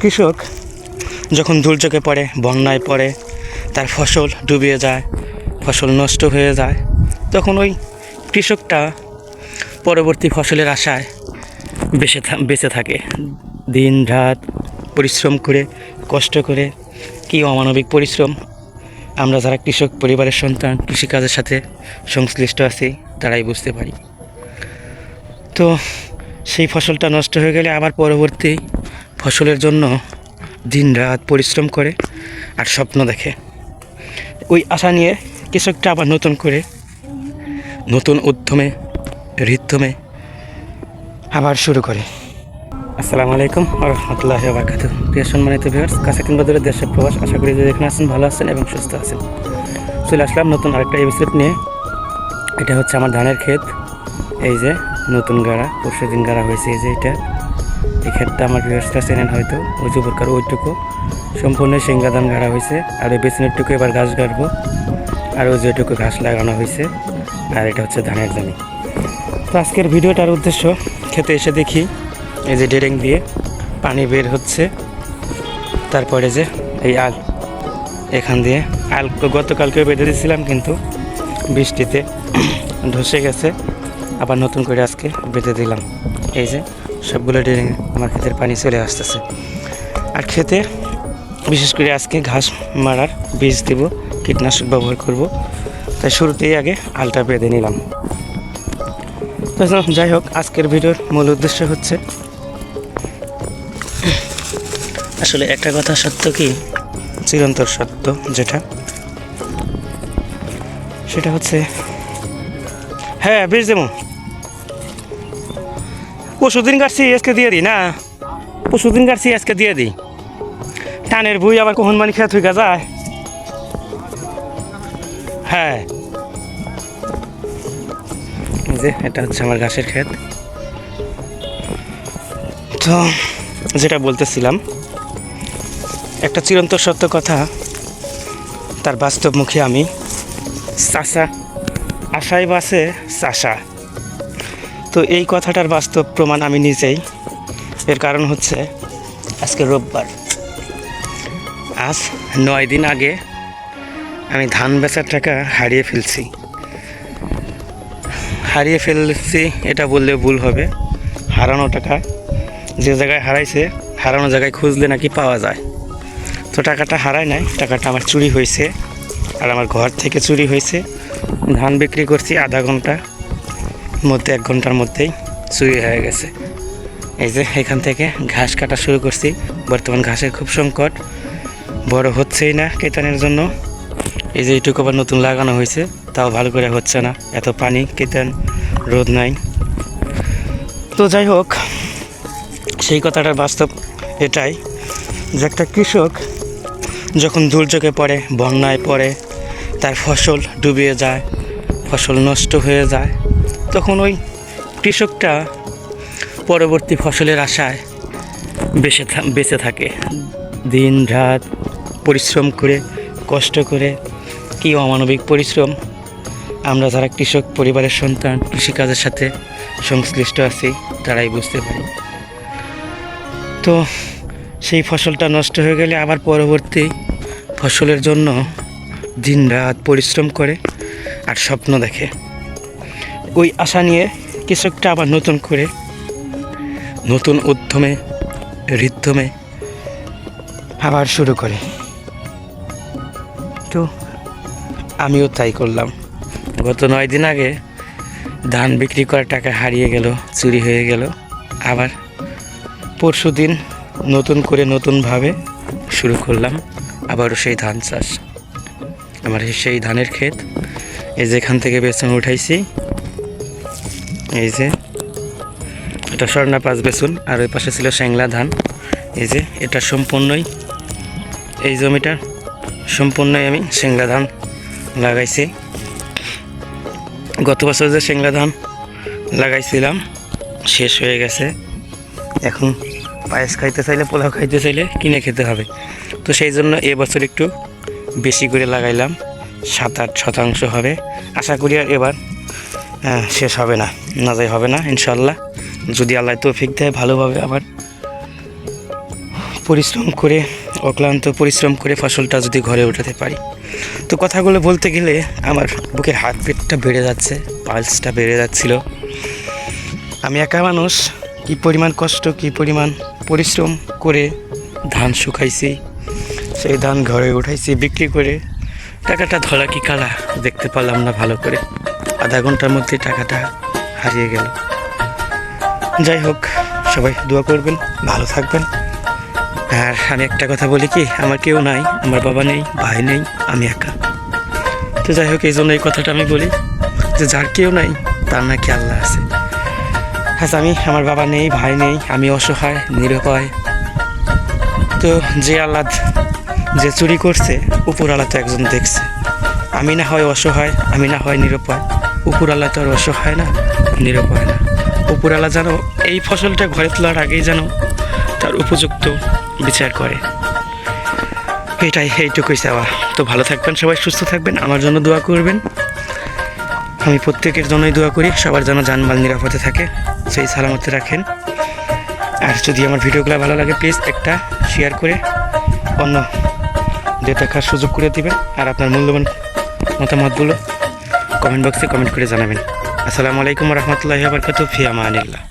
কৃষক যখন দুর্যোগে পড়ে, বন্যায় পড়ে, তার ফসল ডুবিয়ে যায়, ফসল নষ্ট হয়ে যায়, তখন ওই কৃষকটা পরবর্তী ফসলের আশায় বেঁচে বেঁচে থাকে। দিন, রাত পরিশ্রম করে, কষ্ট করে, কি অমানবিক পরিশ্রম। আমরা যারা কৃষক, পরিবারের সন্তান, কৃষিকাজের সাথে সংশ্লিষ্ট আছি, তারাই বুঝতে পারি। তো সেই ফসলটা নষ্ট হয়ে গেলে আবার পরবর্তী ফসলের জন্য দিন রাত পরিশ্রম করে আর স্বপ্ন দেখে। ওই আশা নিয়ে কৃষকটা আবার নতুন করে, নতুন উদ্যমে, হৃদ্যমে আবার শুরু করে। আসসালামু আলাইকুম রহমতুল্লাহ বারকাত প্রিয় সম্মানিত ভিউয়ার্স, কাছে কিংবা দূরে দেশের প্রবাস, আশা করি যে যেখানে আছেন ভালো আছেন এবং সুস্থ আছেন। চলে আসলাম নতুন আরেকটা এপিসোড নিয়ে। এটা হচ্ছে আমার ধানের ক্ষেত। এই যে নতুন গাড়া পরশু দিন গাড়া হয়েছে, এই যে এটা। এই ক্ষেতটা আমার ভিউয়ার্সটা চেনেন হয়তো যে প্রকার ওইটুকু। সম্পূর্ণ সিংহা ধান গাড়া হয়েছে, আর ওই বেসিনেরটুকু এবার ঘাস গাড়বো। আর ওই যেটুকু ঘাস লাগানো হয়েছে, আর এটা হচ্ছে ধানের জমি। তো আজকের ভিডিওটার উদ্দেশ্য, খেতে এসে দেখি, এই যে ডেরেং দিয়ে পানি বের হচ্ছে, তারপরে যে এই আল, এখান দিয়ে আল তো গতকালকে বেঁধে দিয়েছিলাম, কিন্তু বৃষ্টিতে ধসে গেছে, আবার নতুন করে আজকে বেঁধে দিলাম। এই যে সবগুলো ডেরেং আমার ক্ষেতের পানি চলে আসতেছে। আর খেতে বিশেষ করে আজকে ঘাস মারার বীজ দেব, কীটনাশক ব্যবহার করব। তাই শুরুতেই আগে আলটা বেঁধে নিলাম। তো যাই হোক, আজকের ভিডিওর মূল উদ্দেশ্য হচ্ছে, আসলে একটা কথা সত্য কি? চিরন্তর সত্য যেটা, সেটা হচ্ছে হ্যাঁ বেশ দেবো। পরশুদিন কাটছি আজকে দিয়ে দিই না? পশুদিন কাটছি আজকে দিয়ে দিই টানের বই আবার কখন মানে খেয়ে থুইকা যায়? হ্যাঁ। যে, এটা হচ্ছে আমার ঘাসের ক্ষেত। তো, যেটা বলতেছিলাম, একটা চিরন্তর সত্য কথা, তার বাস্তবমুখী আমি, চাষা। আশায় বাসে চাষা। তো এই কথাটার বাস্তব প্রমাণ আমি নিজেই। এর কারণ হচ্ছে, আজকে রোববার। আজ নয় দিন আগে আমি ধান বেচার টাকা হারিয়ে ফেলছি। হারিয়ে ফেলছি, এটা বললে ভুল হবে। হারানো টাকা যে জায়গায় হারাইছে, হারানো জায়গায় খুঁজলে নাকি পাওয়া যায়। তো টাকাটা হারায় নাই, টাকাটা আমার চুরি হয়েছে। আর আমার ঘর থেকে চুরি হয়েছে। ধান বিক্রি করছি আধা ঘণ্টা। মধ্যে, এক ঘণ্টার মধ্যেই চুরি হয়ে গেছে। এই যে, এখান থেকে ঘাস কাটা শুরু করছি। বর্তমান ঘাসের খুব সংকট। বড় হচ্ছেই না কেতানের জন্য। এই যে এইটুকু আবার নতুন লাগানো হয়েছে। তাও ভালো করে হচ্ছে না। এত পানি, কেতান, রোদ নাই। তো যাই হোক, সেই কথাটার বাস্তব এটাই যে একটা কৃষক যখন দুর্যোগে পড়ে, বন্যায় পড়ে, তার ফসল ডুবিয়ে যায়, ফসল নষ্ট হয়ে যায় তখন ওই কৃষকটা পরবর্তী ফসলের আশায় বেঁচে বেঁচে থাকে। দিন রাত পরিশ্রম করে, কষ্ট করে, কি অমানবিক পরিশ্রম। আমরা যারা কৃষক, পরিবারের সন্তান, কৃষিকাজের সাথে সংশ্লিষ্ট আছি, তারাই বুঝতে পারি। তো সেই ফসলটা নষ্ট হয়ে গেলে আবার পরবর্তী ফসলের জন্য দিন রাত পরিশ্রম করে আর স্বপ্ন দেখে। ওই আশা নিয়ে কৃষকটা আবার নতুন করে, নতুন উদ্যমে, হৃদ্যমে আবার শুরু করে। তো আমিও তাই করলাম। গত নয় দিন আগে ধান বিক্রি করার টাকা হারিয়ে গেল, চুরি হয়ে গেল। আবার পরশু দিন নতুন করে নতুনভাবে শুরু করলাম, আবারও সেই ধান চাষ। আমার সেই ধানের ক্ষেত, এই যেখান থেকে বেসন উঠাইছি এই যে, এটা স্বর্ণা পাঁচ বেসুন, আর ওই পাশে ছিল শ্যাংলা ধান। এই যে, এটা সম্পূর্ণই, এই জমিটা সম্পূর্ণই আমি শ্যাংলা ধান লাগাইছি। গত বছর যে শ্যাংলা ধান লাগাইছিলাম, শেষ হয়ে গেছে। এখন পায়েস খাইতে চাইলে, পোলাও খাইতে চাইলে কিনে খেতে হবে। তো সেই জন্য এবছর একটু বেশি করে লাগাইলাম, সাত আট শতাংশ হবে। আশা করি আর এবার শেষ হবে না না যাই হবে না ইনশাল্লাহ যদি আল্লাহ তৌফিক দেয়, ভালোভাবে আবার পরিশ্রম করে, অক্লান্ত পরিশ্রম করে ফসলটা যদি ঘরে উঠাতে পারি। তো কথাগুলো বলতে গেলে আমার বুকের হাত পেটটা বেড়ে যাচ্ছে পালসটা বেড়ে যাচ্ছিল। আমি একা মানুষ, কী পরিমাণ কষ্ট, কী পরিমাণ পরিশ্রম করে ধান শুকাইছি, সেই ধান ঘরে উঠাইছি, বিক্রি করে, টাকাটা ধরা কি কালা, দেখতে পারলাম না ভালো করে। আধা ঘণ্টার মধ্যে টাকাটা হারিয়ে গেল। যাই হোক, সবাই দোয়া করবেন, ভালো থাকবেন। আর আমি একটা কথা বলি কি, আমার কেউ নাই, আমার বাবা নেই, ভাই নেই, আমি একা। তো যাই হোক, এই জন্য এই কথাটা আমি বলি যে যার কেউ নাই, তার নাকি আল্লাহ আছে। আচ্ছা আমি আমার বাবা নেই, ভাই নেই, আমি অসহায়, নিরুপায়। তো যে আল্লাহ যে চুরি করছে উপর তো একজন দেখছে। আমি না হয় অসহায়, আমি না হয় নিরুপায়। উপর আল্লাহ তো আর অসহায় না নিরুপায় না। উপর যেন এই ফসলটা ঘরে তোলার আগেই যেন তার উপযুক্ত বিচার করে। এটাই, এইটুকুই চাওয়া। তো ভালো থাকবেন, সবাই সুস্থ থাকবেন, আমার জন্য দোয়া করবেন। আমি প্রত্যেকের জন্যই দোয়া করি, সবার যেন জানমাল নিরাপদে থাকে, সেই সালামতে রাখেন। আর যদি আমার ভিডিওগুলো ভালো লাগে, প্লিজ একটা শেয়ার করে অন্য দেখার সুযোগ করে দিবেন। আর আপনার মূল্যবান মতামতগুলো কমেন্ট বক্সে কমেন্ট করে জানাবেন। আসসালামু আলাইকুম রহমতুল্লাহ আবরকাত ফিয়ামা আনিল্লাহ